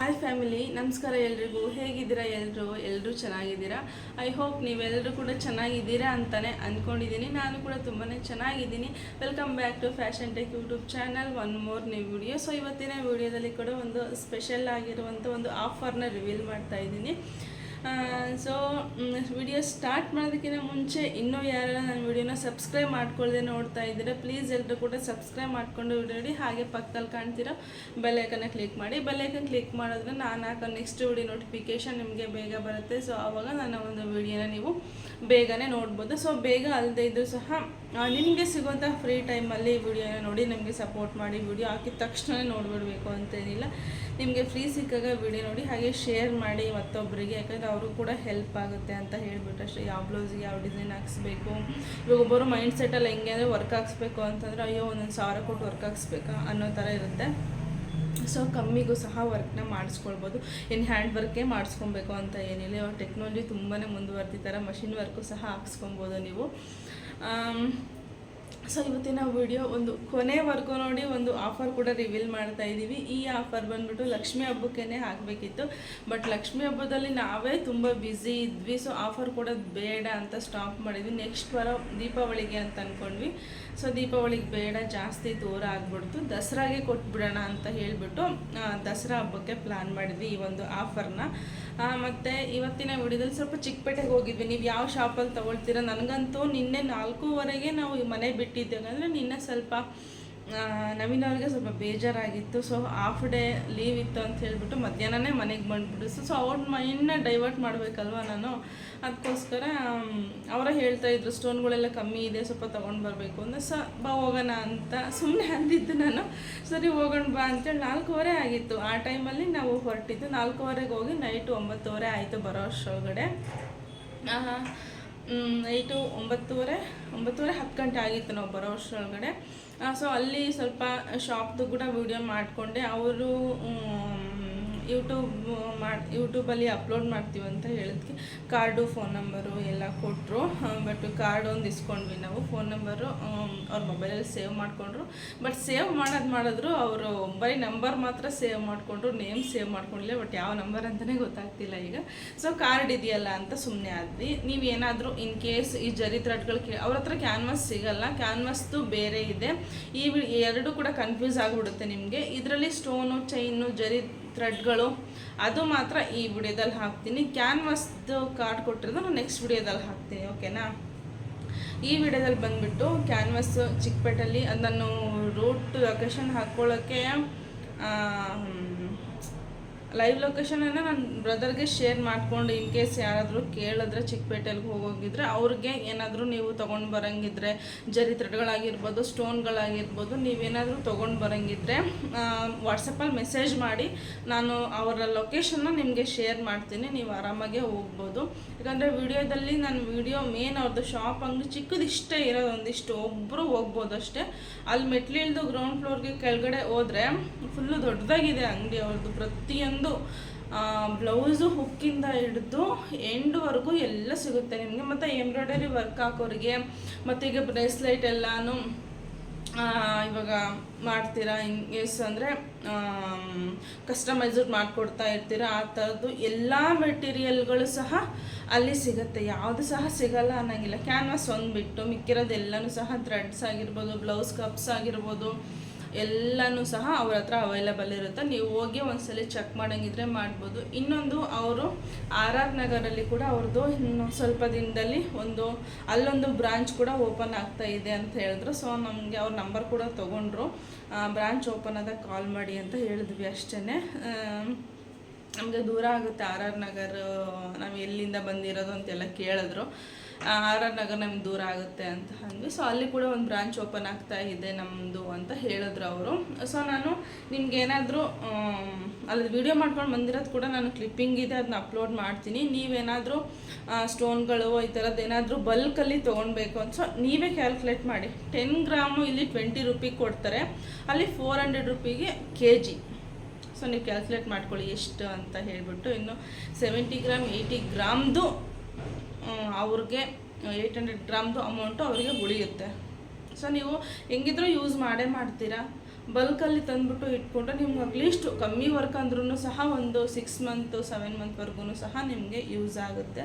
Hi family ನಮಸ್ಕಾರ ಎಲ್ರಿಗೂ. ಹೇಗಿದ್ದೀರಾ ಎಲ್ಲರೂ ಎಲ್ಲರೂ ಚೆನ್ನಾಗಿದ್ದೀರಾ? ಐ ಹೋಪ್ ನೀವೆಲ್ಲರೂ ಕೂಡ ಚೆನ್ನಾಗಿದ್ದೀರಾ ಅಂತಲೇ ಅಂದ್ಕೊಂಡಿದ್ದೀನಿ ನಾನು ಕೂಡ ತುಂಬಾ ಚೆನ್ನಾಗಿದ್ದೀನಿ. Welcome back to fashion tech YouTube channel one more new video so ಇವತ್ತಿನ ವಿಡಿಯೋದಲ್ಲಿ ಕೂಡ ಒಂದು ಸ್ಪೆಷಲ್ ಆಗಿರುವಂಥ ಒಂದು ಆಫರ್ನ ರಿವೀಲ್ ಮಾಡ್ತಾ ಇದ್ದೀನಿ. ಸೊ ವಿಡಿಯೋ ಸ್ಟಾರ್ಟ್ ಮಾಡೋದಕ್ಕಿಂತ ಮುಂಚೆ ಇನ್ನೂ ಯಾರೆಲ್ಲ ನನ್ನ ವಿಡಿಯೋನ ಸಬ್ಸ್ಕ್ರೈಬ್ ಮಾಡ್ಕೊಳ್ಳದೆ ನೋಡ್ತಾ ಇದ್ದೀರಾ ಪ್ಲೀಸ್ ಎಲ್ಲರೂ ಕೂಡ ಸಬ್ಸ್ಕ್ರೈಬ್ ಮಾಡ್ಕೊಂಡು ನೋಡಿ, ಹಾಗೆ ಪಕ್ಕದಲ್ಲಿ ಕಾಣ್ತಿರೋ ಬೆಲ್ಲೈಕನ್ನ ಕ್ಲಿಕ್ ಮಾಡಿ. ಬೆಲ್ಲೈಕನ್ ಕ್ಲಿಕ್ ಮಾಡಿದ್ರೆ ನಾನು ಹಾಕೋ ನೆಕ್ಸ್ಟ್ ವಿಡಿಯೋ ನೋಟಿಫಿಕೇಶನ್ ನಿಮಗೆ ಬೇಗ ಬರುತ್ತೆ. ಸೊ ಆವಾಗ ನನ್ನ ಒಂದು ವಿಡಿಯೋನ ನೀವು ಬೇಗನೆ ನೋಡ್ಬೋದು. ಸೊ ಬೇಗ ಅಲ್ಲದೆ ಇದ್ದರೂ ಸಹ ನಿಮಗೆ ಸಿಗುವಂಥ ಫ್ರೀ ಟೈಮಲ್ಲಿ ವಿಡಿಯೋನ ನೋಡಿ, ನಿಮಗೆ ಸಪೋರ್ಟ್ ಮಾಡಿ ವಿಡಿಯೋ ಹಾಕಿದ ತಕ್ಷಣ ನೋಡಿಬಿಡ್ಬೇಕು ಅಂತೇನಿಲ್ಲ ನಿಮಗೆ ಫ್ರೀ ಸಿಕ್ಕಾಗ ವಿಡಿಯೋ ನೋಡಿ, ಹಾಗೆ ಶೇರ್ ಮಾಡಿ ಮತ್ತೊಬ್ಬರಿಗೆ ಯಾಕಂದರೆ ಅವರು ಕೂಡ ಹೆಲ್ಪ್ ಆಗುತ್ತೆ ಅಂತ ಹೇಳ್ಬಿಟ್ಟು ಅಷ್ಟೇ. ಯಾವ ಬ್ಲೌಸಿಗೆ ಯಾವ ಡಿಸೈನ್ ಹಾಕ್ಸ್ಬೇಕು? ಇವಾಗ ಒಬ್ಬರು ಮೈಂಡ್ ಸೆಟ್ಟಲ್ಲಿ ಹೆಂಗೆ ಅಂದರೆ ವರ್ಕ್ ಹಾಕ್ಸ್ಬೇಕು ಅಂತಂದರೆ, ಅಯ್ಯೋ, ಒಂದೊಂದು ಸಾವಿರ ಕೊಟ್ಟು ವರ್ಕ್ ಹಾಕ್ಸ್ಬೇಕಾ? ಅನ್ನೋ ಥರ ಇರುತ್ತೆ. ಸೊ ಕಮ್ಮಿಗೂ ಸಹ ವರ್ಕ್ನ ಮಾಡಿಸ್ಕೊಳ್ಬೋದು. ಇನ್ನು ಹ್ಯಾಂಡ್ ವರ್ಕೇ ಮಾಡಿಸ್ಕೊಬೇಕು ಅಂತ ಏನಿಲ್ಲ. ಇವಾಗ ಟೆಕ್ನಾಲಜಿ ತುಂಬಾ ಮುಂದುವರೆದಿದ್ದಾರೆ. ಮಷಿನ್ ವರ್ಕು ಸಹ ಹಾಕ್ಸ್ಕೊಬೋದು ನೀವು. ಸೊ ಇವತ್ತಿನ ವಿಡಿಯೋ ಒಂದು ಕೊನೆವರೆಗೂ ನೋಡಿ ಒಂದು ಆಫರ್ ಕೂಡ ರಿವೀಲ್ ಮಾಡ್ತಾ ಇದ್ದೀವಿ ಈ ಆಫರ್ ಬಂದ್ಬಿಟ್ಟು ಲಕ್ಷ್ಮಿ ಹಬ್ಬಕ್ಕೇ ಹಾಕಬೇಕಿತ್ತು. ಬಟ್ ಲಕ್ಷ್ಮಿ ಹಬ್ಬದಲ್ಲಿ ನಾವೇ ತುಂಬ ಬ್ಯುಸಿ ಇದ್ವಿ. ಸೊ ಆಫರ್ ಕೊಡೋದು ಬೇಡ ಅಂತ ಸ್ಟಾಪ್ ಮಾಡಿದ್ವಿ. ನೆಕ್ಸ್ಟ್ ವಾರ ದೀಪಾವಳಿಗೆ ಅಂತ ಅಂದ್ಕೊಂಡ್ವಿ ಸೊ ದೀಪಾವಳಿಗೆ ಬೇಡ, ಜಾಸ್ತಿ ದೂರ ಆಗ್ಬಿಡ್ತು. ದಸರಾಗೆ ಕೊಟ್ಬಿಡೋಣ ಅಂತ ಹೇಳಿಬಿಟ್ಟು ದಸರಾ ಹಬ್ಬಕ್ಕೆ ಪ್ಲ್ಯಾನ್ ಮಾಡಿದ್ವಿ ಈ ಒಂದು ಆಫರ್ನ. ಮತ್ತು ಇವತ್ತಿನ ವಿಡಿಯೋದಲ್ಲಿ ಸ್ವಲ್ಪ ಚಿಕ್ಕಪೇಟೆಗೆ ಹೋಗಿದ್ವಿ. ನೀವು ಯಾವ ಶಾಪಲ್ಲಿ ತೊಗೊಳ್ತೀರಾ? ನನಗಂತೂ ನಿನ್ನೆ ನಾಲ್ಕೂವರೆಗೆ ನಾವು ಮನೆ ಬಿಟ್ಟಿದ್ದೇವೆ. ಅಂದರೆ ನಿನ್ನೆ ಸ್ವಲ್ಪ ನವೀನ್ ಅವ್ರಿಗೆ ಸ್ವಲ್ಪ ಬೇಜಾರಾಗಿತ್ತು. ಸೊ ಹಾಫ್ ಡೇ ಲೀವ್ ಇತ್ತು ಅಂತ ಹೇಳಿಬಿಟ್ಟು ಮಧ್ಯಾಹ್ನನೇ ಮನೆಗೆ ಬಂದುಬಿಟ್ಟು ಸೊ ಅವ್ರ ಮೈಂಡ್ನ ಡೈವರ್ಟ್ ಮಾಡಬೇಕಲ್ವ ನಾನು? ಅದಕ್ಕೋಸ್ಕರ ಅವರೇ ಹೇಳ್ತಾ ಇದ್ರು ಸ್ಟೋನ್ಗಳೆಲ್ಲ ಕಮ್ಮಿ ಇದೆ, ಸ್ವಲ್ಪ ತೊಗೊಂಡು ಬರಬೇಕು. ಅಂದರೆ ಸ, ಬಾ ಹೋಗೋಣ ಅಂತ. ಸುಮ್ಮನೆ ಅಂದಿದ್ದು ನಾನು. ಸರಿ, ಹೋಗೋಣ ಬಾ. ಅಂತೇಳಿ ನಾಲ್ಕೂವರೆ ಆಗಿತ್ತು. ಆ ಟೈಮಲ್ಲಿ ನಾವು ಹೊರಟಿದ್ದು ನಾಲ್ಕೂವರೆಗೆ ಹೋಗಿ ನೈಟು ಒಂಬತ್ತುವರೆ ಆಯಿತು ಬರೋ ಅಷ್ಟರೊಳಗಡೆ. ನೈಟು ಒಂಬತ್ತುವರೆ ಒಂಬತ್ತುವರೆ ಹತ್ತು ಗಂಟೆ ಆಗಿತ್ತು ನಾವು ಬರೋ ಅಷ್ಟರೊಳಗಡೆ. ಸೊ ಅಲ್ಲಿ ಸ್ವಲ್ಪ ಶಾಪ್ದು ಕೂಡ ವೀಡಿಯೋ ಮಾಡಿಕೊಂಡೆ. ಅವರು ಯೂಟ್ಯೂಬ್ ಮಾಡಿ ಯೂಟ್ಯೂಬಲ್ಲಿ ಅಪ್ಲೋಡ್ ಮಾಡ್ತೀವಿ ಅಂತ ಹೇಳಿದ್ಕೆ. ಕಾರ್ಡು ಫೋನ್ ನಂಬರು ಎಲ್ಲ ಕೊಟ್ಟರು ಬಟ್ ಕಾರ್ಡ್ ಒಂದು ಇಸ್ಕೊಂಡ್ವಿ ನಾವು. ಫೋನ್ ನಂಬರು ಅವ್ರ ಮೊಬೈಲಲ್ಲಿ ಸೇವ್ ಮಾಡಿಕೊಂಡ್ರು. ಬಟ್ ಸೇವ್ ಮಾಡೋದು ಮಾಡಿದ್ರು ಅವರು ಬರೀ ನಂಬರ್ ಮಾತ್ರ ಸೇವ್ ಮಾಡಿಕೊಂಡ್ರು ನೇಮ್ ಸೇವ್ ಮಾಡ್ಕೊಂಡಿಲ್ಲ. ಬಟ್ ಯಾವ ನಂಬರ್ ಅಂತಲೇ ಗೊತ್ತಾಗ್ತಿಲ್ಲ ಈಗ. ಸೊ ಕಾರ್ಡ್ ಇದೆಯಲ್ಲ ಅಂತ ಸುಮ್ಮನೆ ಆದ್ವಿ. ನೀವು ಏನಾದರೂ ಇನ್ ಕೇಸ್ ಈ ಜರಿ ಥ್ರೆಡ್ಗಳು ಕೇ, ಅವ್ರ ಹತ್ರ ಕ್ಯಾನ್ವಾಸ್ ಸಿಗಲ್ಲ. ಕ್ಯಾನ್ವಸ್ದು ಬೇರೆ ಇದೆ. ಈ ಎರಡು ಕೂಡ ಕನ್ಫ್ಯೂಸ್ ಆಗಿಬಿಡುತ್ತೆ ನಿಮಗೆ. ಇದರಲ್ಲಿ ಸ್ಟೋನು ಚೈನು ಜರಿ ಥ್ರೆಡ್ಗಳು ಅದು ಮಾತ್ರ ಈ ವಿಡಿಯೋದಲ್ಲಿ ಹಾಕ್ತೀನಿ. ಕ್ಯಾನ್ವಸ್ದು ಕಾರ್ಡ್ ಕೊಟ್ಟಿರೋದು ನಾನು ನೆಕ್ಸ್ಟ್ ವಿಡಿಯೋದಲ್ಲಿ ಹಾಕ್ತೀನಿ ಓಕೆನಾ ಈ ವಿಡಿಯೋದಲ್ಲಿ ಬಂದುಬಿಟ್ಟು ಕ್ಯಾನ್ವಾಸ್ ಚಿಕ್ಕಪೇಟಲ್ಲಿ ಅದನ್ನು ನಾನು ರೂಟ್ ಲೊಕೇಶನ್ ಹಾಕ್ಕೊಳ್ಳೋಕ್ಕೆ ಲೈವ್ ಲೊಕೇಶನನ್ನು ನನ್ನ ಬ್ರದರ್ಗೆ ಶೇರ್ ಮಾಡಿಕೊಂಡು ಇನ್ ಕೇಸ್ ಯಾರಾದರೂ ಕೇಳಿದ್ರೆ ಚಿಕ್ಕಪೇಟೆಲ್ಗೆ ಹೋಗೋಗಿದ್ರೆ ಅವ್ರಿಗೆ ಏನಾದರೂ ನೀವು ತೊಗೊಂಡು ಬರೋಂಗಿದ್ರೆ ಜರಿ ಥ್ರೆಡ್ಗಳಾಗಿರ್ಬೋದು ಸ್ಟೋನ್ಗಳಾಗಿರ್ಬೋದು ನೀವೇನಾದರೂ ತೊಗೊಂಡು ಬರೋಂಗಿದ್ರೆ ವಾಟ್ಸಪ್ಪಲ್ಲಿ ಮೆಸೇಜ್ ಮಾಡಿ ನಾನು ಅವರ ಲೊಕೇಶನ್ನ ನಿಮಗೆ ಶೇರ್ ಮಾಡ್ತೀನಿ, ನೀವು ಆರಾಮಾಗೆ ಹೋಗ್ಬೋದು. ಯಾಕಂದರೆ ವಿಡಿಯೋದಲ್ಲಿ ನಾನು ವಿಡಿಯೋ ಮೇನ್ ಅವ್ರದ್ದು ಶಾಪ್ ಅಂಗಡಿ ಚಿಕ್ಕದಿಷ್ಟೇ ಇರೋದು ಒಂದಿಷ್ಟು ಒಬ್ಬರು ಹೋಗ್ಬೋದು ಅಷ್ಟೇ. ಅಲ್ಲಿ ಮೆಟ್ಲಿಲ್ದು ಗ್ರೌಂಡ್ ಫ್ಲೋರ್ಗೆ ಕೆಳಗಡೆ ಹೋದರೆ ಫುಲ್ಲು ದೊಡ್ಡದಾಗಿದೆ ಅಂಗಡಿ ಅವ್ರದ್ದು ಪ್ರತಿಯೊಂದು ಬ್ಲೌಸು ಹುಕ್ಕಿಂದ ಹಿಡಿದು ಎಂಡ್ವರೆಗೂ ಎಲ್ಲ ಸಿಗುತ್ತೆ ನಿಮಗೆ. ಮತ್ತು ಎಂಬ್ರಾಯ್ಡರಿ ವರ್ಕ್ ಹಾಕೋರಿಗೆ, ಮತ್ತು ಈಗ ಬ್ರೇಸ್ಲೈಟ್ ಎಲ್ಲಾನು ಇವಾಗ ಮಾಡ್ತೀರಾ? ಕೇಸ್ ಅಂದರೆ ಕಸ್ಟಮೈಸ್ಡ್ ಮಾಡಿಕೊಡ್ತಾ ಇರ್ತೀರಾ? ಆ ಥರದ್ದು ಎಲ್ಲ ಮೆಟೀರಿಯಲ್ಗಳು ಸಹ ಅಲ್ಲಿ ಸಿಗುತ್ತೆ. ಯಾವುದು ಸಹ ಸಿಗಲ್ಲ ಅನ್ನೋಂಗಿಲ್ಲ. ಕ್ಯಾನ್ವಾಸ್ ಒಂದು ಬಿಟ್ಟು ಮಿಕ್ಕಿರೋದೆಲ್ಲನೂ ಸಹ ಥ್ರೆಡ್ಸ್ ಆಗಿರ್ಬೋದು ಬ್ಲೌಸ್ ಕಪ್ಸ್ ಆಗಿರ್ಬೋದು ಎಲ್ಲನೂ ಸಹ ಅವ್ರ ಹತ್ರ ಅವೈಲಬಲ್ ಇರುತ್ತೆ. ನೀವು ಹೋಗಿ ಒಂದ್ಸಲ ಚೆಕ್ ಮಾಡೋಂಗಿದ್ರೆ ಮಾಡ್ಬೋದು. ಇನ್ನೊಂದು, ಅವರು ಆರ್ ಆರ್ ನಗರಲ್ಲಿ ಕೂಡ ಅವ್ರದ್ದು ಇನ್ನು ಸ್ವಲ್ಪ ದಿನದಲ್ಲಿ ಒಂದು, ಅಲ್ಲೊಂದು ಬ್ರಾಂಚ್ ಕೂಡ ಓಪನ್ ಆಗ್ತಾ ಇದೆ ಅಂತ ಹೇಳಿದ್ರು. ಸೊ ನಮಗೆ ಅವ್ರ ನಂಬರ್ ಕೂಡ ತೊಗೊಂಡ್ರು. ಬ್ರಾಂಚ್ ಓಪನ್ ಆದಾಗ ಕಾಲ್ ಮಾಡಿ ಅಂತ ಹೇಳಿದ್ವಿ ಅಷ್ಟೇ ನಮಗೆ ದೂರ ಆಗುತ್ತೆ ಆರ್ ಆರ್ ನಗರ್ ನಾವು ಎಲ್ಲಿಂದ ಬಂದಿರೋದು ಅಂತೆಲ್ಲ ಕೇಳಿದ್ರು. ಆರ್ ಆರ್ ನಗರ್ ನಮ್ಗೆ ದೂರ ಆಗುತ್ತೆ ಅಂತ ಅಂದ್ವಿ. ಸೊ ಅಲ್ಲಿ ಕೂಡ ಒಂದು ಬ್ರಾಂಚ್ ಓಪನ್ ಆಗ್ತಾ ಇದೆ ನಮ್ಮದು ಅಂತ ಹೇಳಿದ್ರು ಅವರು. ಸೊ ನಾನು ನಿಮ್ಗೆ ಏನಾದರೂ ಅಲ್ಲಿ ವಿಡಿಯೋ ಮಾಡ್ಕೊಂಡು ಬಂದಿರೋದು ಕೂಡ ನಾನು ಕ್ಲಿಪ್ಪಿಂಗ್ ಇದೆ ಅದನ್ನ ಅಪ್ಲೋಡ್ ಮಾಡ್ತೀನಿ. ನೀವೇನಾದರೂ ಸ್ಟೋನ್ಗಳು ಈ ಥರದ್ದು ಏನಾದರೂ ಬಲ್ಕಲ್ಲಿ ತೊಗೊಳ್ಬೇಕು ಅಂತ ಸೊ ನೀವೇ ಕ್ಯಾಲ್ಕುಲೇಟ್ ಮಾಡಿ. ಟೆನ್ ಗ್ರಾಮು ಇಲ್ಲಿ ಟ್ವೆಂಟಿ ರುಪಿಗೆ ಕೊಡ್ತಾರೆ. ಅಲ್ಲಿ ಫೋರ್ ಹಂಡ್ರೆಡ್ ರುಪಿಗೆ ಕೆ ಜಿ ಸೊ ನೀವು ಕ್ಯಾಲ್ಕುಲೇಟ್ ಮಾಡ್ಕೊಳ್ಳಿ ಎಷ್ಟು ಅಂತ ಹೇಳಿಬಿಟ್ಟು. ಇನ್ನು ಸೆವೆಂಟಿ ಗ್ರಾಮ್ ಏಯ್ಟಿ ಗ್ರಾಮ್ದು ಅವ್ರಿಗೆ ಏಯ್ಟ್ ಹಂಡ್ರೆಡ್ ಗ್ರಾಮ್ದು ಅಮೌಂಟು ಅವರಿಗೆ ಉಳಿಯುತ್ತೆ. ಸೊ ನೀವು ಹೆಂಗಿದ್ರೂ ಯೂಸ್ ಮಾಡೇ ಮಾಡ್ತೀರಾ? ಬಲ್ಕಲ್ಲಿ ತಂದ್ಬಿಟ್ಟು ಇಟ್ಕೊಂಡ್ರೆ ನಿಮ್ಗೆ ಅಟ್ಲೀಸ್ಟ್ ಕಮ್ಮಿ ವರ್ಕ್ ಅಂದ್ರೂ ಸಹ ಒಂದು ಸಿಕ್ಸ್ ಮಂತ್ ಸೆವೆನ್ ಮಂತ್ವರೆಗೂ ಸಹ ನಿಮಗೆ ಯೂಸ್ ಆಗುತ್ತೆ.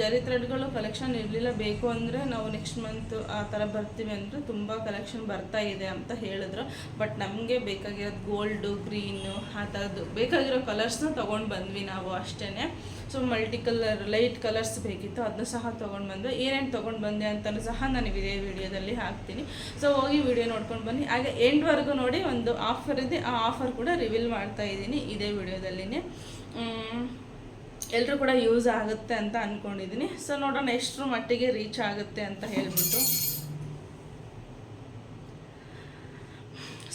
ಜರಿ ಥ್ರೆಡ್ಗಳು ಕಲೆಕ್ಷನ್ ಇರಲಿಲ್ಲ, ಬೇಕು ಅಂದರೆ ನಾವು ನೆಕ್ಸ್ಟ್ ಮಂತ್ ಆ ಥರ ಬರ್ತೀವಿ ಅಂದರೆ ತುಂಬ ಕಲೆಕ್ಷನ್ ಬರ್ತಾ ಇದೆ ಅಂತ ಹೇಳಿದ್ರು. ಬಟ್ ನಮಗೆ ಬೇಕಾಗಿರೋದು ಗೋಲ್ಡು ಗ್ರೀನು ಆ ಥರದ್ದು ಬೇಕಾಗಿರೋ ಕಲರ್ಸ್ನ ತೊಗೊಂಡು ಬಂದ್ವಿ ನಾವು ಅಷ್ಟೇ so multi colour light colours ಬೇಕಿತ್ತು ಅದನ್ನ ಸಹ ತೊಗೊಂಡು ಬಂದೆ. ಏನೇನು ತೊಗೊಂಡು ಬಂದೆ ಅಂತಲೂ ಸಹ ನಾನು ಇದೇ ವಿಡಿಯೋದಲ್ಲಿ ಹಾಕ್ತೀನಿ. ಸೊ ಹೋಗಿ ವಿಡಿಯೋ ನೋಡ್ಕೊಂಡು ಬನ್ನಿ. ಹಾಗೆ ಎಂಡ್ವರೆಗೂ ನೋಡಿ ಒಂದು ಆಫರ್ ಇದೆ. ಆ ಆಫರ್ ಕೂಡ ರಿವೀಲ್ ಮಾಡ್ತಾ ಇದ್ದೀನಿ ಇದೇ ವಿಡಿಯೋದಲ್ಲಿನೇ. ಎಲ್ಲರೂ ಕೂಡ ಯೂಸ್ ಆಗುತ್ತೆ ಅಂತ ಅಂದ್ಕೊಂಡಿದ್ದೀನಿ ಸೊ ನೋಡೋಣ ಎಷ್ಟರ ಮಟ್ಟಿಗೆ ರೀಚ್ ಆಗುತ್ತೆ ಅಂತ ಹೇಳ್ಬಿಟ್ಟು.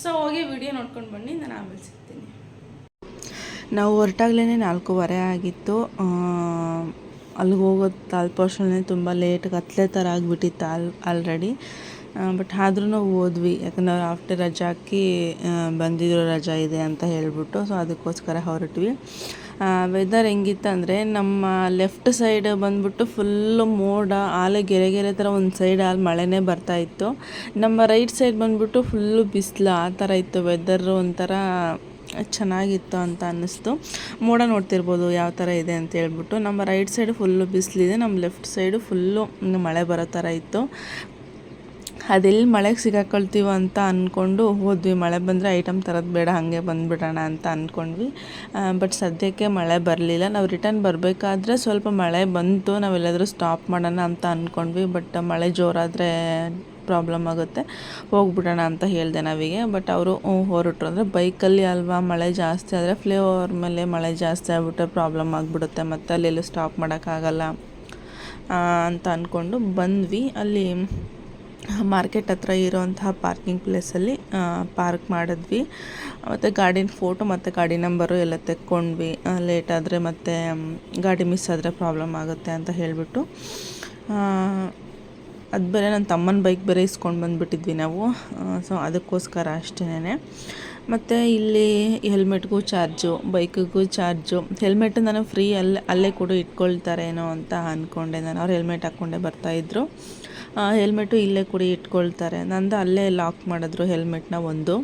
ಸೊ ಹೋಗಿ ವಿಡಿಯೋ ನೋಡ್ಕೊಂಡು ಬನ್ನಿ, ನಾನು ಆಮೇಲೆ ಸಿಗ್ತೀನಿ. ನಾವು ಹೊರಟಾಗ್ಲೇ ನಾಲ್ಕೂವರೆ ಆಗಿತ್ತು. ಅಲ್ಲಿಗೆ ಹೋಗೋದು ಆಲ್ಪೋರ್ಷನ್ನೇ ತುಂಬ ಲೇಟ್ ಕತ್ಲೆ ಥರ ಆಗಿಬಿಟ್ಟಿತ್ತು ಆಲ್ ಆಲ್ರೆಡಿ ಬಟ್ ಆದ್ರೂ ಓದ್ವಿ. ಯಾಕಂದ್ರೆ ಆಫ್ಟರ್ ರಜಾಕಿ ಬಂದಿದ್ರು ರಜಾ ಇದೆ ಅಂತ ಹೇಳ್ಬಿಟ್ಟು ಸೊ ಅದಕ್ಕೋಸ್ಕರ ಹೊರಟ್ವಿ. ವೆದರ್ ಹೆಂಗಿತ್ತಂದರೆ ನಮ್ಮ ಲೆಫ್ಟ್ ಸೈಡ್ ಬಂದ್ಬಿಟ್ಟು ಫುಲ್ಲು ಮೋಡ, ಆಲೆ ಗೆರೆ ಗೆರೆ ಥರ ಒಂದು ಸೈಡ್ ಅಲ್ಲಿ ಮಳೆನೇ ಬರ್ತಾ ಇತ್ತು. ನಮ್ಮ ರೈಟ್ ಸೈಡ್ ಬಂದ್ಬಿಟ್ಟು ಫುಲ್ಲು ಬಿಸಿಲು ಆ ಥರ ಇತ್ತು. ವೆದರ್ ಒಂಥರ ಚೆನ್ನಾಗಿತ್ತು ಅಂತ ಅನ್ನಿಸ್ತು. ಮೋಡ ನೋಡ್ತಿರ್ಬೋದು ಯಾವ ಥರ ಇದೆ ಅಂತ ಹೇಳ್ಬಿಟ್ಟು. ನಮ್ಮ ರೈಟ್ ಸೈಡ್ ಫುಲ್ಲು ಬಿಸಿಲಿದೆ, ನಮ್ಮ ಲೆಫ್ಟ್ ಸೈಡು ಫುಲ್ಲು ಮಳೆ ಬರೋ ಥರ ಇತ್ತು. ಅದೆಲ್ಲಿ ಮಳೆಗೆ ಸಿಗಾಕೊಳ್ತೀವೋ ಅಂತ ಅಂದ್ಕೊಂಡು ಹೋದ್ವಿ. ಮಳೆ ಬಂದರೆ ಐಟಮ್ ತರೋದು ಬೇಡ, ಹಾಗೆ ಬಂದುಬಿಡೋಣ ಅಂತ ಅಂದ್ಕೊಂಡ್ವಿ ಬಟ್ ಸದ್ಯಕ್ಕೆ ಮಳೆ ಬರಲಿಲ್ಲ. ನಾವು ರಿಟರ್ನ್ ಬರಬೇಕಾದ್ರೆ ಸ್ವಲ್ಪ ಮಳೆ ಬಂತು, ನಾವೆಲ್ಲಾದರೂ ಸ್ಟಾಪ್ ಮಾಡೋಣ ಅಂತ ಅಂದ್ಕೊಂಡ್ವಿ ಬಟ್ ಮಳೆ ಜೋರಾದರೆ ಪ್ರಾಬ್ಲಮ್ ಆಗುತ್ತೆ. ಹೋಗ್ಬಿಡೋಣ ಅಂತ ಹೇಳಿದೆ ನಾವಿಗೆ. ಬಟ್ ಅವರು ಹೊರಟರು. ಅಂದರೆ ಬೈಕಲ್ಲಿ ಅಲ್ವಾ, ಮಳೆ ಜಾಸ್ತಿ ಆದರೆ ಫ್ಲೇ ಓವರ್ ಮೇಲೆ ಮಳೆ ಜಾಸ್ತಿ ಆಗಿಬಿಟ್ರೆ ಪ್ರಾಬ್ಲಮ್ ಆಗಿಬಿಡುತ್ತೆ. ಮತ್ತು ಅಲ್ಲೆಲ್ಲೂ ಸ್ಟಾಪ್ ಮಾಡೋಕ್ಕಾಗಲ್ಲ ಅಂತ ಅಂದ್ಕೊಂಡು ಬಂದ್ವಿ. ಅಲ್ಲಿ ಮಾರ್ಕೆಟ್ ಹತ್ರ ಇರೋಂತಹ ಪಾರ್ಕಿಂಗ್ ಪ್ಲೇಸಲ್ಲಿ ಪಾರ್ಕ್ ಮಾಡಿದ್ವಿ. ಮತ್ತು ಗಾಡಿನ ಫೋಟೋ ಮತ್ತು ಗಾಡಿ ನಂಬರು ಎಲ್ಲ ತೆಕ್ಕೊಂಡ್ವಿ. ಲೇಟ್ ಆದರೆ ಮತ್ತು ಗಾಡಿ ಮಿಸ್ ಆದರೆ ಪ್ರಾಬ್ಲಮ್ ಆಗುತ್ತೆ ಅಂತ ಹೇಳಿಬಿಟ್ಟು. ಅದು ಬೇರೆ ನನ್ನ ತಮ್ಮನ ಬೈಕ್ ಬೇರೆ ಇಸ್ಕೊಂಡು ಬಂದುಬಿಟ್ಟಿದ್ವಿ ನಾವು. ಸೊ ಅದಕ್ಕೋಸ್ಕರ ಅಷ್ಟೇ ಮತ್ತು ಇಲ್ಲಿ ಹೆಲ್ಮೆಟ್ಗೂ ಚಾರ್ಜು ಬೈಕಿಗೂ ಚಾರ್ಜು ಹೆಲ್ಮೆಟ್ ನಾನು ಫ್ರೀ ಅಲ್ಲೇ ಅಲ್ಲೇ ಕೂಡ ಇಟ್ಕೊಳ್ತಾರೇನೋ ಅಂತ ಅಂದ್ಕೊಂಡೆ ನಾನು ಅವ್ರು ಹೆಲ್ಮೆಟ್ ಹಾಕ್ಕೊಂಡೇ ಬರ್ತಾಯಿದ್ರು ಹೆಲ್ಮೆಟು ಇಲ್ಲೇ ಕೂಡ ಇಟ್ಕೊಳ್ತಾರೆ. ನಂದು ಅಲ್ಲೇ ಲಾಕ್ ಮಾಡಿದ್ರು ಹೆಲ್ಮೆಟ್ನ ಒಂದು.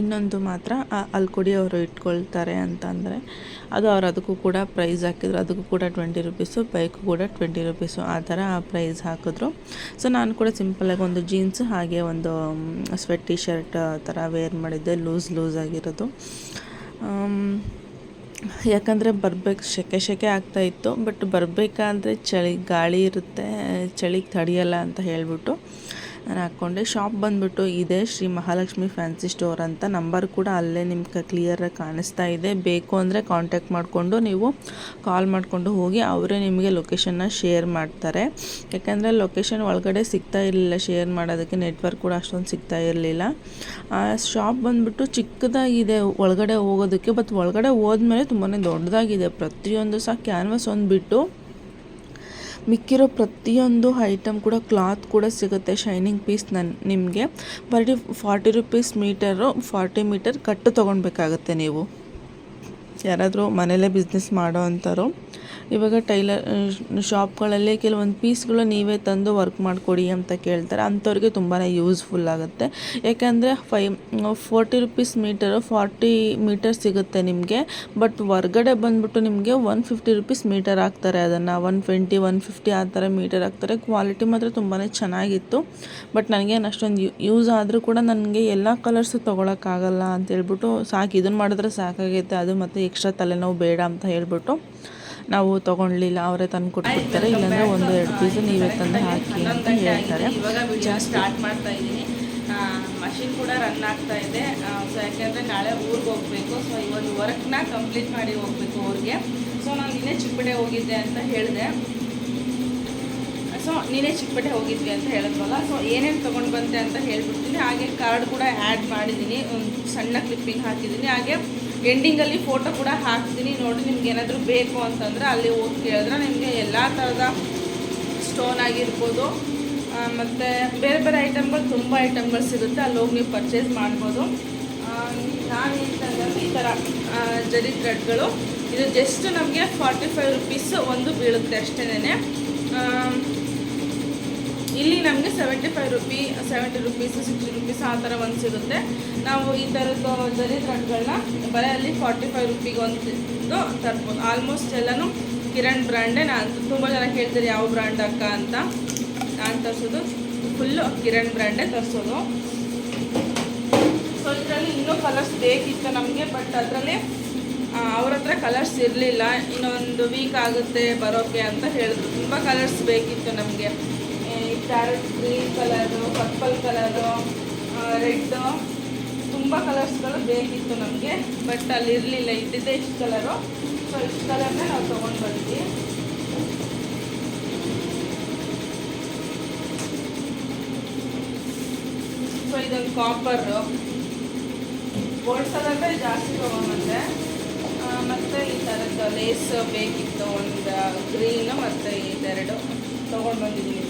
ಇನ್ನೊಂದು ಮಾತ್ರ ಅಲ್ಲಿ ಕೊಡಿ ಅವರು ಇಟ್ಕೊಳ್ತಾರೆ ಅಂತಂದರೆ, ಅದು ಅವ್ರು ಅದಕ್ಕೂ ಕೂಡ ಪ್ರೈಸ್ ಹಾಕಿದ್ರು. ಅದಕ್ಕೂ ಕೂಡ ಟ್ವೆಂಟಿ ರುಪೀಸು ಬೈಕು ಕೂಡ ಟ್ವೆಂಟಿ ರುಪೀಸು ಆ ಥರ ಪ್ರೈಸ್ ಹಾಕಿದ್ರು. ಸೊ ನಾನು ಕೂಡ ಸಿಂಪಲಾಗಿ ಒಂದು ಜೀನ್ಸ್ ಹಾಗೆ ಒಂದು ಸ್ವೆಟ್ ಟಿ ಶರ್ಟ್ ಥರ ವೇರ್ ಮಾಡಿದ್ದೆ. ಲೂಸ್ ಲೂಸ್ ಆಗಿರೋದು. ಯಾಕಂದರೆ ಬರ್ಬೇಕು ಸೆಕೆ ಸೆಕೆ ಆಗ್ತಾ ಇತ್ತು ಬಟ್ ಬರಬೇಕಾದ್ರೆ ಚಳಿ ಗಾಳಿ ಇರುತ್ತೆ, ಚಳಿಗೆ ತಡೆಯಲ್ಲ ಅಂತ ಹೇಳ್ಬಿಟ್ಟು. ನಾನು ಹಾಕ್ಕೊಂಡೆ. ಶಾಪ್ ಬಂದ್ಬಿಟ್ಟು ಇದೆ. ಶ್ರೀ ಮಹಾಲಕ್ಷ್ಮಿ ಫ್ಯಾನ್ಸಿ ಸ್ಟೋರ್ ಅಂತ ನಂಬರ್ ಕೂಡ ಅಲ್ಲೇ ನಿಮ್ಗೆ ಕ್ಲಿಯರಾಗಿ ಕಾಣಿಸ್ತಾ ಇದೆ. ಬೇಕು ಅಂದರೆ ಕಾಂಟ್ಯಾಕ್ಟ್ ಮಾಡಿಕೊಂಡು ನೀವು ಕಾಲ್ ಮಾಡಿಕೊಂಡು ಹೋಗಿ ಅವರೇ ನಿಮಗೆ ಲೊಕೇಶನ್ನ ಶೇರ್ ಮಾಡ್ತಾರೆ. ಯಾಕೆಂದರೆ ಲೊಕೇಶನ್ ಒಳಗಡೆ ಸಿಗ್ತಾ ಇರಲಿಲ್ಲ. ಶೇರ್ ಮಾಡೋದಕ್ಕೆ ನೆಟ್ವರ್ಕ್ ಕೂಡ ಅಷ್ಟೊಂದು ಸಿಗ್ತಾ ಇರಲಿಲ್ಲ. ಶಾಪ್ ಬಂದುಬಿಟ್ಟು ಚಿಕ್ಕದಾಗಿದೆ ಒಳಗಡೆ ಹೋಗೋದಕ್ಕೆ. ಬಟ್ ಒಳಗಡೆ ಹೋದ್ಮೇಲೆ ತುಂಬಾ ದೊಡ್ಡದಾಗಿದೆ. ಪ್ರತಿಯೊಂದು ಸಹ ಕ್ಯಾನ್ವಸ್ ಒಂದು ಬಿಟ್ಟು ಮಿಕ್ಕಿರೋ ಪ್ರತಿಯೊಂದು ಐಟಮ್ ಕೂಡ ಕ್ಲಾತ್ ಕೂಡ ಸಿಗುತ್ತೆ ಶೈನಿಂಗ್ ಪೀಸ್ ನನ್, ನಿಮಗೆ. ಬರೀ forty rupees metre forty metre ಕಟ್ಟು ತೊಗೊಳ್ಬೇಕಾಗತ್ತೆ ನೀವು. ಯಾರಾದರೂ ಮನೇಲೇ ಬಿಸ್ನೆಸ್ ಮಾಡೋ ಅಂಥವ್ರು ಇವಾಗ ಟೈಲರ್ ಶಾಪ್ಗಳಲ್ಲಿ ಕೆಲವೊಂದು ಪೀಸ್ಗಳು ನೀವೇ ತಂದು ವರ್ಕ್ ಮಾಡಿಕೊಡಿ ಅಂತ ಕೇಳ್ತಾರೆ. ಅಂಥವ್ರಿಗೆ ತುಂಬಾ ಯೂಸ್ಫುಲ್ ಆಗುತ್ತೆ. ಯಾಕೆಂದರೆ five forty rupees metre, forty metre ಸಿಗುತ್ತೆ ನಿಮಗೆ. ಬಟ್ ಹೊರ್ಗಡೆ ಬಂದುಬಿಟ್ಟು ನಿಮಗೆ ಒನ್ ಫಿಫ್ಟಿ ರುಪೀಸ್ ಮೀಟರ್ ಹಾಕ್ತಾರೆ ಅದನ್ನು. ಒನ್ ಟ್ವೆಂಟಿ, ಒನ್ ಫಿಫ್ಟಿ ಆ ಥರ ಮೀಟರ್ ಹಾಕ್ತಾರೆ. ಕ್ವಾಲಿಟಿ ಮಾತ್ರ ತುಂಬಾ ಚೆನ್ನಾಗಿತ್ತು. ಬಟ್ ನನಗೇನು ಅಷ್ಟೊಂದು ಯೂಸ್ ಆದರೂ ಕೂಡ ನನಗೆ ಎಲ್ಲ ಕಲರ್ಸು ತೊಗೊಳಕ್ಕಾಗಲ್ಲ ಅಂತ ಹೇಳ್ಬಿಟ್ಟು ಸಾಕು. ಇದನ್ನು ಮಾಡಿದ್ರೆ ಸಾಕಾಗೈತೆ. ಅದು ಮತ್ತು ಎಕ್ಸ್ಟ್ರಾ ತಲೆನೋವು ಬೇಡ ಅಂತ ಹೇಳ್ಬಿಟ್ಟು. ನಾವು ತೊಗೊಳ್ಲಿಲ್ಲ ಅವರೇ ತಂದು ಕೊಟ್ಬಿಡ್ತಾರೆ. ಇಲ್ಲಾಂದರೆ ಒಂದು ಎರಡು ಪೀಸ್ ನೀವೇ ತಂದು ಹಾಕಿ ಅಂತ ಹೇಳ್ತಾರೆ. ಮಷಿನ್ ಕೂಡ ರನ್ ಆಗ್ತಾ ಇದೆ. ಸೊ ಯಾಕೆಂದರೆ ನಾಳೆ ಊರಿಗೆ ಹೋಗಬೇಕು. ಸೊ ಇವತ್ತು ವರ್ಕ್ನ ಕಂಪ್ಲೀಟ್ ಮಾಡಿ ಹೋಗಬೇಕು ಅವ್ರಿಗೆ ಸೊ ನಾನು ನಿನ್ನೆ ಚಿಕ್ಕಪೇಟೆ ಹೋಗಿದ್ದೆ ಅಂತ ಹೇಳಿದೆ. ಸೊ ನೀನೇ ಚಿಕ್ಕಪೇಟೆ ಹೋಗಿದ್ವಿ ಅಂತ ಹೇಳಿದ್ವಲ್ಲ ಸೊ ಏನೇನು ತೊಗೊಂಡು ಬಂದೆ ಅಂತ ಹೇಳ್ಬಿಡ್ತೀನಿ. ಹಾಗೆ ಕಾರ್ಡ್ ಕೂಡ ಆ್ಯಡ್ ಮಾಡಿದ್ದೀನಿ. ಒಂದು ಸಣ್ಣ ಕ್ಲಿಪ್ಪಿಂಗ್ ಹಾಕಿದ್ದೀನಿ. ಹಾಗೆ ಎಂಡಿಂಗಲ್ಲಿ ಫೋಟೋ ಕೂಡ ಹಾಕ್ತೀನಿ. ನೋಡಿ ನಿಮ್ಗೆ ಏನಾದರೂ ಬೇಕು ಅಂತಂದರೆ ಅಲ್ಲಿ ಹೋಗಿ ಕೇಳಿದ್ರೆ ನಿಮಗೆ ಎಲ್ಲ ಥರದ ಸ್ಟೋನ್ ಆಗಿರ್ಬೋದು. ಮತ್ತು ಬೇರೆ ಬೇರೆ ಐಟಮ್ಗಳು ತುಂಬ ಐಟಮ್ಗಳು ಸಿಗುತ್ತೆ. ಅಲ್ಲಿ ಹೋಗಿ ನೀವು ಪರ್ಚೇಸ್ ಮಾಡ್ಬೋದು. ನಾನು ಹೇಳ್ತಂದ್ರೆ ಈ ಥರ ಜರಿ ಥ್ರೆಡ್ಗಳು ಇದು ಜಸ್ಟ್ ನಮಗೆ ಫಾರ್ಟಿ ಫೈವ್ ರುಪೀಸ್ ಒಂದು ಬೀಳುತ್ತೆ ಅಷ್ಟೇನೆ ಇಲ್ಲಿ ನಮಗೆ seventy five rupee seventy rupees sixty rupees ಆ ಥರ ಒಂದು ಸಿಗುತ್ತೆ. ನಾವು ಈ ಥರದ್ದು ಜರಿ ಥ್ರೆಡ್ಗಳನ್ನ ಬರೀ ಅಲ್ಲಿ ಫಾರ್ಟಿ ಫೈವ್ ರುಪಿಗೆ ಒಂದು ತರ್ಬೋದು. ಆಲ್ಮೋಸ್ಟ್ ಎಲ್ಲನೂ ಕಿರಣ್ ಬ್ರ್ಯಾಂಡೇ ನಾನು ತುಂಬ ಜನ ಕೇಳ್ತಾರೆ, ಯಾವ ಬ್ರ್ಯಾಂಡ್ ಅಕ್ಕ? ಅಂತ. ನಾನು ತರಿಸೋದು ಫುಲ್ಲು ಕಿರಣ್ ಬ್ರ್ಯಾಂಡೇ ತರಿಸೋದು. ಸೊ ಇದರಲ್ಲಿ ಇನ್ನೂ ಕಲರ್ಸ್ ಬೇಕಿತ್ತು ನಮಗೆ ಬಟ್ ಅದರಲ್ಲಿ ಅವ್ರ ಹತ್ರ ಕಲರ್ಸ್ ಇರಲಿಲ್ಲ. ಇನ್ನೊಂದು ವೀಕ್ ಆಗುತ್ತೆ ಬರೋಕ್ಕೆ ಅಂತ ಹೇಳಿದ್ರು. ತುಂಬ ಕಲರ್ಸ್ ಬೇಕಿತ್ತು ನಮಗೆ. Carrot green colour purple colour red ತುಂಬ ಕಲರ್ಸ್ಗಳು ಬೇಕಿತ್ತು ನಮಗೆ ಬಟ್ ಅಲ್ಲಿ ಇರಲಿಲ್ಲ. ಇದ್ದಿದ್ದೆ ಇಷ್ಟು ಕಲರು ಸೊ ಇಷ್ಟು ಕಲರ್ನೇ ನಾವು ತೊಗೊಂಡು ಬಂದ್ವಿ. ಸೊ ಇದೊಂದು ಕಾಪರು ಗೋಲ್ಡ್ ಕಲರ್ನೇ ಜಾಸ್ತಿ ತೊಗೊಂಡ್ಬಂದೆ ಮತ್ತು ಈ ಥರದ್ದು ಲೇಸ್ ಬೇಕಿತ್ತು. ಒಂದು ಗ್ರೀನು ಮತ್ತು ಇದೆರಡು ತೊಗೊಂಡು ಬಂದಿದ್ದೀನಿ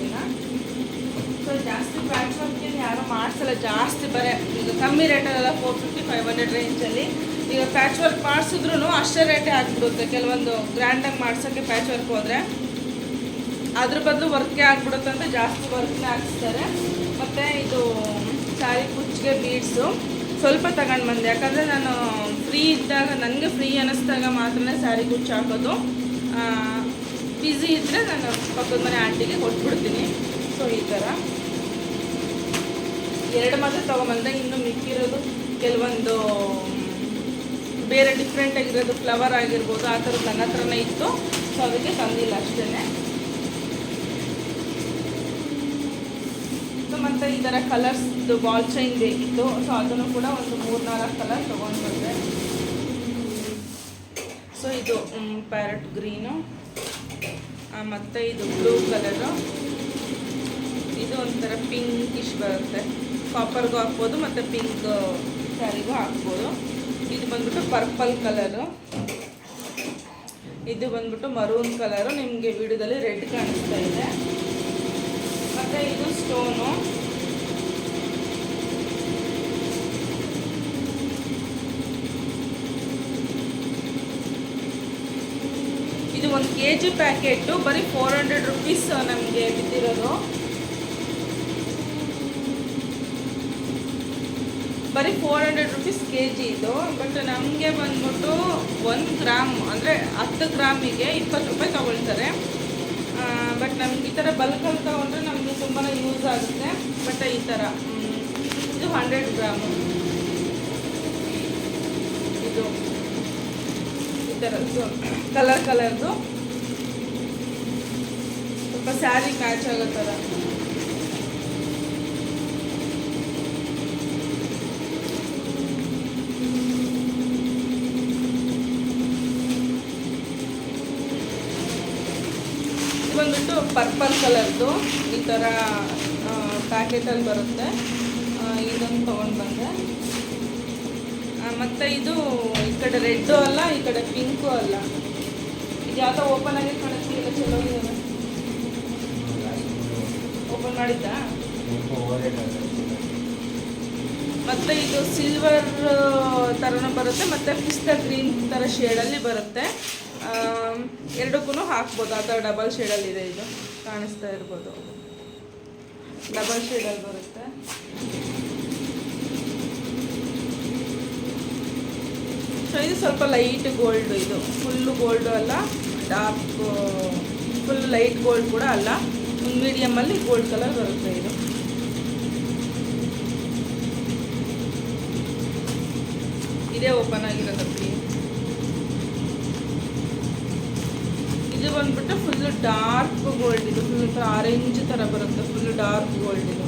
ಜಾಸ್ತಿ ಪ್ಯಾಚ್ ವರ್ಕಿಂಗ್ ಯಾರು ಮಾಡಿಸಲ್ಲ, ಜಾಸ್ತಿ ಬರೀ. ಈಗ ಕಮ್ಮಿ ರೇಟಲ್ಲೆಲ್ಲ ಫೋರ್ ಫಿಫ್ಟಿ ಫೈವ್ ಹಂಡ್ರೆಡ್ ರೇಂಜಲ್ಲಿ ಈಗ ಪ್ಯಾಚ್ ವರ್ಕ್ ಮಾಡಿಸಿದ್ರು ಅಷ್ಟೇ ರೇಟೇ ಆಗಿಬಿಡುತ್ತೆ. ಕೆಲವೊಂದು ಗ್ರ್ಯಾಂಡಾಗಿ ಮಾಡ್ಸೋಕ್ಕೆ ಪ್ಯಾಚ್ ವರ್ಕ್ ಹೋದರೆ. ಅದ್ರ ಬದಲು ವರ್ಕೇ ಆಗಿಬಿಡುತ್ತೆ ಅಂತ ಜಾಸ್ತಿ ವರ್ಕ್ನೇ ಹಾಕಿಸ್ತಾರೆ. ಮತ್ತು ಇದು ಸಾರಿ ಕುಚ್ಚಿಗೆ ಬೀಡ್ಸು ಸ್ವಲ್ಪ ತಗೊಂಡು ಬಂದೆ. ಯಾಕಂದರೆ ನಾನು ಫ್ರೀ ಇದ್ದಾಗ, ನನಗೆ ಫ್ರೀ ಅನ್ನಿಸ್ದಾಗ ಮಾತ್ರ ಸ್ಯಾರಿ ಕುಚ್ಚು ಹಾಕೋದು. ಬಿಸಿ ಇದ್ದರೆ ನಾನು ಪಕ್ಕದ ಮನೆ ಆಂಟಿಗೆ ಕೊಟ್ಬಿಡ್ತೀನಿ. ಸೊ, ಈ ಥರ ಎರಡು ಮಾತ್ರ ತೊಗೊಂಬಂದೆ. ಇನ್ನು ಮಿಕ್ಕಿರೋದು ಕೆಲವೊಂದು ಬೇರೆ ಡಿಫ್ರೆಂಟ್ ಆಗಿರೋದು ಫ್ಲವರ್ ಆಗಿರ್ಬೋದು, ಆ ಥರದ್ದು ನನ್ನ ಹತ್ರನೇ ಇತ್ತು. ಸೊ ಅದಕ್ಕೆ ತಂದಿಲ್ಲ ಅಷ್ಟೇ ಸೊ ಮತ್ತು ಈ ಥರ ಕಲರ್ಸ್ದು ಬಾಲ್ ಚೈನ್ ಬೇಕಿತ್ತು. ಸೊ ಅದನ್ನು ಕೂಡ ಒಂದು ಮೂರು ನಾಲ್ಕು ಕಲರ್ ತೊಗೊಂಡು ಬಂದೆ ಸೊ ಇದು ಪ್ಯಾರೆಟ್ ಗ್ರೀನು ಮತ್ತು ಇದು ಬ್ಲೂ ಕಲರು ಇದು ಒಂಥರ ಪಿಂಕಿಶ್ ಬರುತ್ತೆ. ಕಾಪರ್ಗೂ ಹಾಕ್ಬೋದು, ಮತ್ತು ಪಿಂಕ್ ಸ್ಯಾರಿಗೂ ಹಾಕ್ಬೋದು. ಇದು ಬಂದ್ಬಿಟ್ಟು ಪರ್ಪಲ್ ಕಲರು ಇದು ಬಂದ್ಬಿಟ್ಟು ಮರೂನ್ ಕಲರು ನಿಮಗೆ ವಿಡಿಯೋದಲ್ಲಿ ರೆಡ್ ಕಾಣಿಸ್ತಾ ಇದೆ. ಮತ್ತು ಇದು ಸ್ಟೋನು ಇದು ಒಂದು ಕೆ ಜಿ ಪ್ಯಾಕೆಟು ಬರೀ ಫೋರ್ ಹಂಡ್ರೆಡ್ ರುಪೀಸ್ ನಮಗೆ ಬಿದ್ದಿರೋದು. ಬರೀ four hundred rupees K G ಇದು ಬಟ್ ನಮಗೆ ಬಂದ್ಬಿಟ್ಟು ಒಂದು ಗ್ರಾಮ್ ಅಂದರೆ ಹತ್ತು ಗ್ರಾಮಿಗೆ ಇಪ್ಪತ್ತು ರೂಪಾಯಿ ತೊಗೊಳ್ತಾರೆ. ಬಟ್ ನಮ್ಗೆ ಈ ಥರ ಬಲ್ಕಲ್ಲಿ ತೊಗೊಂಡ್ರೆ ನಮಗೆ ತುಂಬಾ ಯೂಸ್ ಆಗುತ್ತೆ. ಬಟ್ ಈ ಥರ ಇದು ಹಂಡ್ರೆಡ್ ಗ್ರಾಮು ಇದು, ಈ ಥರದ್ದು ಕಲರ್ ಕಲರ್ದು ಸ್ವಲ್ಪ ಸ್ಯಾರಿ ಮ್ಯಾಚ್ ಆಗೋ ಥರ ಬಂದ್ಬಿಟ್ಟು ಪರ್ಪಲ್ ಕಲರ್ದು ಈ ಥರ ಪ್ಯಾಕೆಟಲ್ಲಿ ಬರುತ್ತೆ. ಇದೊಂದು ತೊಗೊಂಡು ಬಂದೆ. ಮತ್ತು ಇದು ಈ ಕಡೆ ರೆಡ್ಡು ಅಲ್ಲ, ಈ ಕಡೆ ಪಿಂಕು ಅಲ್ಲ. ಇದು ಯಾವುದೋ ಓಪನ್ ಆಗಿ ಕಾಣಿಸ್ತಿಲ್ಲ ಚಲೋ ಓಪನ್ ಮಾಡಿದ್ದಾ? ಮತ್ತೆ ಇದು ಸಿಲ್ವರ್ ಥರನೂ ಬರುತ್ತೆ, ಮತ್ತು ಪಿಸ್ತ ಗ್ರೀನ್ ಥರ ಶೇಡಲ್ಲಿ ಬರುತ್ತೆ. ಎರಡಕ್ಕೂ ಹಾಕ್ಬೋದು. ಆ ಥರ ಡಬಲ್ ಶೇಡಲ್ಲಿ ಇದೆ ಇದು. ಕಾಣಿಸ್ತಾ ಇರ್ಬೋದು. ಡಬಲ್ ಶೇಡಲ್ಲಿ ಬರುತ್ತೆ. ಸೊ ಇದು ಸ್ವಲ್ಪ ಲೈಟ್ ಗೋಲ್ಡ್ ಇದು. ಫುಲ್ಲು ಗೋಲ್ಡು ಅಲ್ಲ ಡಾರ್ಕ್ ಫುಲ್ ಲೈಟ್ ಗೋಲ್ಡ್ ಕೂಡ ಅಲ್ಲ. ಒಂದು ಮೀಡಿಯಮಲ್ಲಿ ಗೋಲ್ಡ್ ಕಲರ್ ಬರುತ್ತೆ ಇದು. ಇದೇ ಓಪನ್ ಆಗಿರೋದು. ಇದು ಬಂದ್ಬಿಟ್ಟು ಫುಲ್ ಡಾರ್ಕ್ ಗೋಲ್ಡ್ ಇದು. ಫುಲ್ ಆರೆಂಜ್ ತರ ಬರುತ್ತೆ. ಫುಲ್ ಡಾರ್ಕ್ ಗೋಲ್ಡ್ ಇದು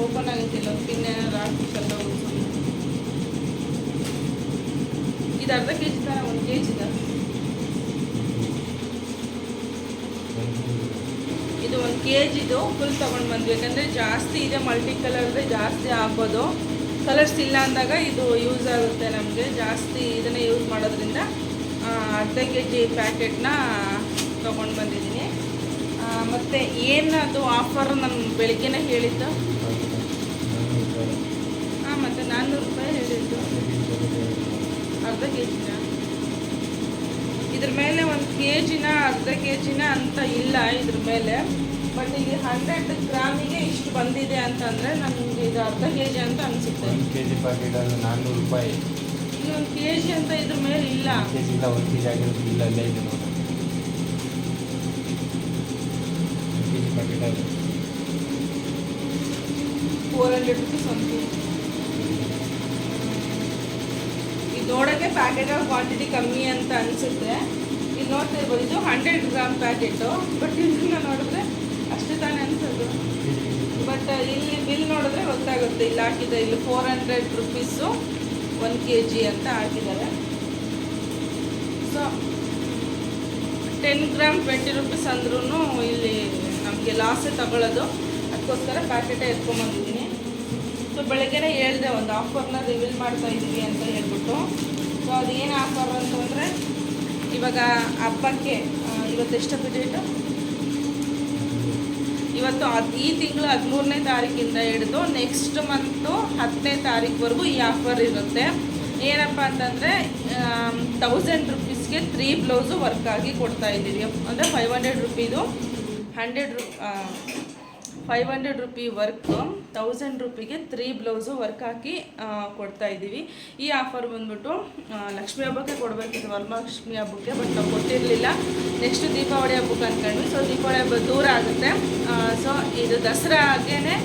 ಓಪನ್ ಆಗಿದ್ದಿಲ್ಲ ಪಿನ್ ಏನಾದ್ರು ಹಾಕ್ಬೇಕಲ್ಲ ಇದು ಅರ್ಧ ಕೆ ಜಿ ಥರ ಒಂದು ಕೆ ಜಿದ ಇದು ಒಂದು ಕೆ ಜಿದು ಫುಲ್ ತೊಗೊಂಡು ಬಂದ್ವಿ. ಯಾಕಂದರೆ ಜಾಸ್ತಿ ಇದೆ ಮಲ್ಟಿ ಕಲರ್ದೆ ಜಾಸ್ತಿ ಹಾಕೋದು ಕಲರ್ಸ್ ಇಲ್ಲ ಅಂದಾಗ ಇದು ಯೂಸ್ ಆಗುತ್ತೆ ನಮಗೆ. ಜಾಸ್ತಿ ಇದನ್ನೇ ಯೂಸ್ ಮಾಡೋದ್ರಿಂದ ಅರ್ಧ ಕೆ ಜಿ ಪ್ಯಾಕೆಟ್ನ ತೊಗೊಂಡು ಬಂದಿದ್ದೀನಿ. ಮತ್ತು ಏನದು ಆಫರ್ ನಾನು ಬೆಳಿಗ್ಗೆನೇ ಹೇಳಿದ್ದು? ಹಾಂ ಮತ್ತು ನಾನ್ನೂರು ರೂಪಾಯಿ ಹೇಳಿದ್ದು. ಅರ್ಧ ಕೆ ಜಿನ ಇದ್ರ ಮೇಲೆ ಒಂದು ಕೆ ಜಿನ ಅರ್ಧ ಕೆ ಜಿನ ಅಂತ ಇಲ್ಲ ಇದ್ರ ಮೇಲೆ. ಬಟ್ ಇಲ್ಲಿ ಹಂಡ್ರೆಡ್ ಗ್ರಾಮಿಗೆ ಇಷ್ಟು ಬಂದಿದೆ ಅಂತಂದರೆ ನಮ್ಗೆ ಇದು ಅರ್ಧ ಕೆ ಜಿ ಅಂತ ಅನಿಸುತ್ತೆ. ಒಂದು ಕೆ ಜಿ ಪ್ಯಾಕೆಟಲ್ಲಿ ನಾನ್ನೂರು ರೂಪಾಯಿ. ಇನ್ನೊಂದು ಕೆ ಜಿ ಅಂತ ಇದ್ರ ಮೇಲೆ ಇಲ್ಲ. ಕೆ ಜಿ ಇಲ್ಲ ಒಂದು ಕೆ ಜಿ ಆಗಿರೋದು ಇಲ್ಲಲ್ಲೇ ಇದೆ ನೋಡಿ. ಒಂದು ಕೆ ಜಿ ಪ್ಯಾಕೆಟಲ್ಲಿ ಫೋರ್ ಹಂಡ್ರೆಡ್ ರುಪೀಸ್ ಒಂದು ಕೆ ಜಿ ಇದು ನೋಡೋಕ್ಕೆ ಪ್ಯಾಕೆಟ್ ಕ್ವಾಂಟಿಟಿ ಕಮ್ಮಿ ಅಂತ ಅನಿಸುತ್ತೆ. ಇಲ್ಲಿ ನೋಡ್ತಿರ್ಬೋದು ಇದು ಹಂಡ್ರೆಡ್ ಗ್ರಾಮ್ ಪ್ಯಾಕೆಟು ಬಟ್ ಇದನ್ನ ನೋಡಿದ್ರೆ ಬಟ್ ಇಲ್ಲಿ ಬಿಲ್ ನೋಡಿದ್ರೆ ಗೊತ್ತಾಗುತ್ತೆ. ಇಲ್ಲಿ ಹಾಕಿದೆ ಇಲ್ಲಿ four hundred rupees one K G ಅಂತ ಹಾಕಿದ್ದಾರೆ. So ten gram twenty rupees ಅಂದ್ರೂ ಇಲ್ಲಿ ನಮಗೆ ಲಾಸೇ ತಗೊಳ್ಳೋದು. ಅದಕ್ಕೋಸ್ಕರ ಪ್ಯಾಕೆಟೇ ಎತ್ಕೊಂಬಂದಿದ್ದೀನಿ. ಸೊ ಬೆಳಗ್ಗೆನೇ ಹೇಳಿದೆ ಒಂದು ಆಫರ್ನ ರಿವೀಲ್ ಮಾಡ್ತಾ ಇದ್ದೀವಿ ಅಂತ ಹೇಳ್ಬಿಟ್ಟು. ಸೊ ಅದೇನು ಆಫರ್ ಅಂತಂದರೆ ಇವಾಗ ಹಬ್ಬಕ್ಕೆ ಇವತ್ತೆಷ್ಟು ಡೇಟು ಇವತ್ತು ಅದು ಈ ತಿಂಗಳು ಹದಿಮೂರನೇ ತಾರೀಕಿಂದ ಹಿಡಿದು ನೆಕ್ಸ್ಟ್ ಮಂತು ಹತ್ತನೇ ತಾರೀಕುವರೆಗೂ ಈ ಆಫರ್ ಇರುತ್ತೆ. ಏನಪ್ಪ ಅಂತಂದರೆ ತೌಸಂಡ್ ರುಪೀಸ್ಗೆ ತ್ರೀ ಬ್ಲೌಸು ವರ್ಕ್ ಆಗಿ ಕೊಡ್ತಾ ಇದ್ದೀವಿ ಅಂದರೆ ಫೈವ್ ಹಂಡ್ರೆಡ್ ರುಪೀದು ಹಂಡ್ರೆಡ್ ರು five hundred rupee work thousand ರುಪಿಗೆ three blouse work ಹಾಕಿ ಕೊಡ್ತಾ ಇದ್ದೀವಿ. ಈ ಆಫರ್ ಬಂದ್ಬಿಟ್ಟು ಲಕ್ಷ್ಮಿ ಹಬ್ಬಕ್ಕೆ ಕೊಡಬೇಕಿತ್ತು, ವರಮಹಾಲಕ್ಷ್ಮಿ ಹಬ್ಬಕ್ಕೆ ಬಟ್ ನಾವು ಕೊಟ್ಟಿರಲಿಲ್ಲ. ನೆಕ್ಸ್ಟ್ ದೀಪಾವಳಿ ಹಬ್ಬಕ್ಕೆ ಅಂದ್ಕೊಂಡ್ವಿ ಸೊ ದೀಪಾವಳಿ ಹಬ್ಬ ದೂರ ಆಗುತ್ತೆ. ಸೊ ಇದು ದಸರಾಗೇ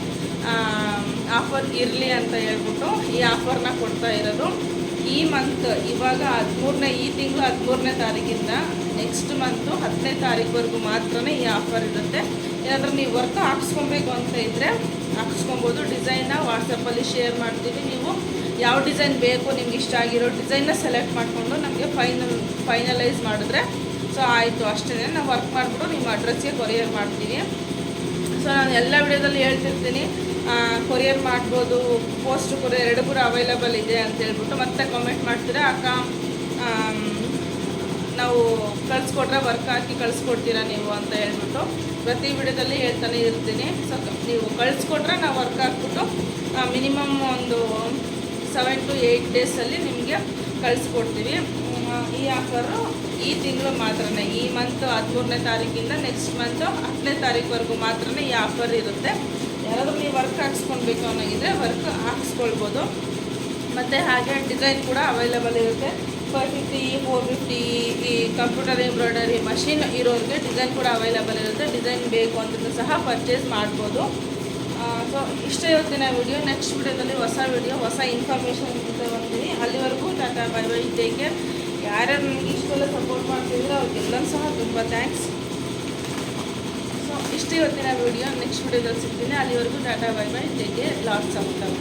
ಆಫರ್ ಇರಲಿ ಅಂತ ಹೇಳ್ಬಿಟ್ಟು ಈ ಆಫರ್ನ ಕೊಡ್ತಾ ಇರೋದು. ಈ ಮಂತ್ ಇವಾಗ ಹದಿಮೂರನೇ, ಈ ತಿಂಗಳು ಹದಿಮೂರನೇ ತಾರೀಕಿಂದ ನೆಕ್ಸ್ಟ್ ಮಂತು ಹತ್ತನೇ ತಾರೀಕುವರೆಗೂ ಮಾತ್ರ ಈ ಆಫರ್ ಇರುತ್ತೆ. ಏನಾದರೂ ನೀವು ವರ್ಕ್ ಹಾಕ್ಸ್ಕೊಬೇಕು ಅಂತ ಇದ್ದರೆ ಹಾಕ್ಸ್ಕೊಬೋದು. ಡಿಸೈನ್ನ ವಾಟ್ಸಪ್ಪಲ್ಲಿ ಶೇರ್ ಮಾಡ್ತೀವಿ. ನೀವು ಯಾವ ಡಿಸೈನ್ ಬೇಕು, ನಿಮ್ಗೆ ಇಷ್ಟ ಆಗಿರೋ ಡಿಸೈನ್ನ ಸೆಲೆಕ್ಟ್ ಮಾಡಿಕೊಂಡು ನಮಗೆ ಫೈನಲ್ ಫೈನಲೈಸ್ ಮಾಡಿದ್ರೆ ಸೊ ಆಯಿತು ಅಷ್ಟೇ ನಾವು ವರ್ಕ್ ಮಾಡಿಬಿಟ್ಟು ನಿಮ್ಮ ಅಡ್ರೆಸ್ಗೆ ಕೊರಿಯರ್ ಮಾಡ್ತೀವಿ. ಸೊ ನಾನು ಎಲ್ಲ ವಿಡಿಯೋದಲ್ಲಿ ಹೇಳ್ತಿರ್ತೀನಿ. ಕೊರಿಯರ್ ಮಾಡ್ಬೋದು ಪೋಸ್ಟ್ ಕೊರಿಯರ್ ಎರಡು ಕೂಡ ಅವೈಲೇಬಲ್ ಇದೆ ಅಂತ ಹೇಳ್ಬಿಟ್ಟು ಮತ್ತೆ ಕಾಮೆಂಟ್ ಮಾಡ್ತೀರಾ? ಅಕ್ಕ ನಾವು ಕಳಿಸ್ಕೊಟ್ರೆ ವರ್ಕ್ ಹಾಕಿ ಕಳಿಸ್ಕೊಡ್ತೀರಾ ನೀವು ಅಂತ ಹೇಳ್ಬಿಟ್ಟು ಪ್ರತಿ ವಿಡಿಯೋದಲ್ಲಿ ಹೇಳ್ತಾನೆ ಇರ್ತೀನಿ. ಸೊ ನೀವು ಕಳಿಸ್ಕೊಟ್ರೆ ನಾವು ವರ್ಕ್ ಹಾಕ್ಬಿಟ್ಟು ಮಿನಿಮಮ್ ಒಂದು ಸೆವೆನ್ ಟು ಏಯ್ಟ್ ಡೇಸಲ್ಲಿ ನಿಮಗೆ ಕಳಿಸ್ಕೊಡ್ತೀವಿ. ಈ ಆಫರು ಈ ತಿಂಗಳು ಮಾತ್ರನೇ, ಈ ಮಂತ್ ಹದಿಮೂರನೇ ತಾರೀಕಿಂದ ನೆಕ್ಸ್ಟ್ ಮಂತು ಹತ್ತನೇ ತಾರೀಕುವರೆಗೂ ಮಾತ್ರ ಈ ಆಫರ್ ಇರುತ್ತೆ. ಯಾರಾದರೂ ನೀವು ವರ್ಕ್ ಹಾಕ್ಸ್ಕೊಳ್ಬೇಕು ಅನ್ನೋಂಗಿದ್ರೆ ವರ್ಕ್ ಹಾಕ್ಸ್ಕೊಳ್ಬೋದು. ಮತ್ತು ಹಾಗೆ ಡಿಸೈನ್ ಕೂಡ ಅವೈಲೇಬಲ್ ಇರುತ್ತೆ. ಫೈವ್ ಫಿಫ್ಟಿ ಫೋರ್ ಫಿಫ್ಟಿ ಈ ಕಂಪ್ಯೂಟರ್ ಎಂಬ್ರಾಯ್ಡರಿ ಮಷಿನ್ ಇರೋರಿಗೆ ಡಿಸೈನ್ ಕೂಡ ಅವೈಲಬಲ್ ಇರುತ್ತೆ. ಡಿಸೈನ್ ಬೇಕು ಅಂತಂದು ಸಹ ಪರ್ಚೇಸ್ ಮಾಡ್ಬೋದು. ಸೊ ಇಷ್ಟೇ ಇವತ್ತಿನ ವಿಡಿಯೋ ನೆಕ್ಸ್ಟ್ ವಿಡಿಯೋದಲ್ಲಿ ಹೊಸ ವಿಡಿಯೋ ಹೊಸ ಇನ್ಫಾರ್ಮೇಷನ್ ಬಂದಿದ್ದೀನಿ ಅಲ್ಲಿವರೆಗೂ tata bye bye take care ಯಾರ್ಯಾರು ನನಗೆ ಇಷ್ಟೆಲ್ಲ ಸಪೋರ್ಟ್ ಮಾಡ್ತಿದ್ರೆ ಅವ್ರಿಗೆಲ್ಲರೂ ಸಹ ತುಂಬ ಥ್ಯಾಂಕ್ಸ್ ಸೊ ಇಷ್ಟು ಇವತ್ತಿನ ವಿಡಿಯೋ ನೆಕ್ಸ್ಟ್ ವಿಡಿಯೋದಲ್ಲಿ ಸಿಗ್ತೀನಿ. ಅಲ್ಲಿವರೆಗೂ tata bye bye take care lots of love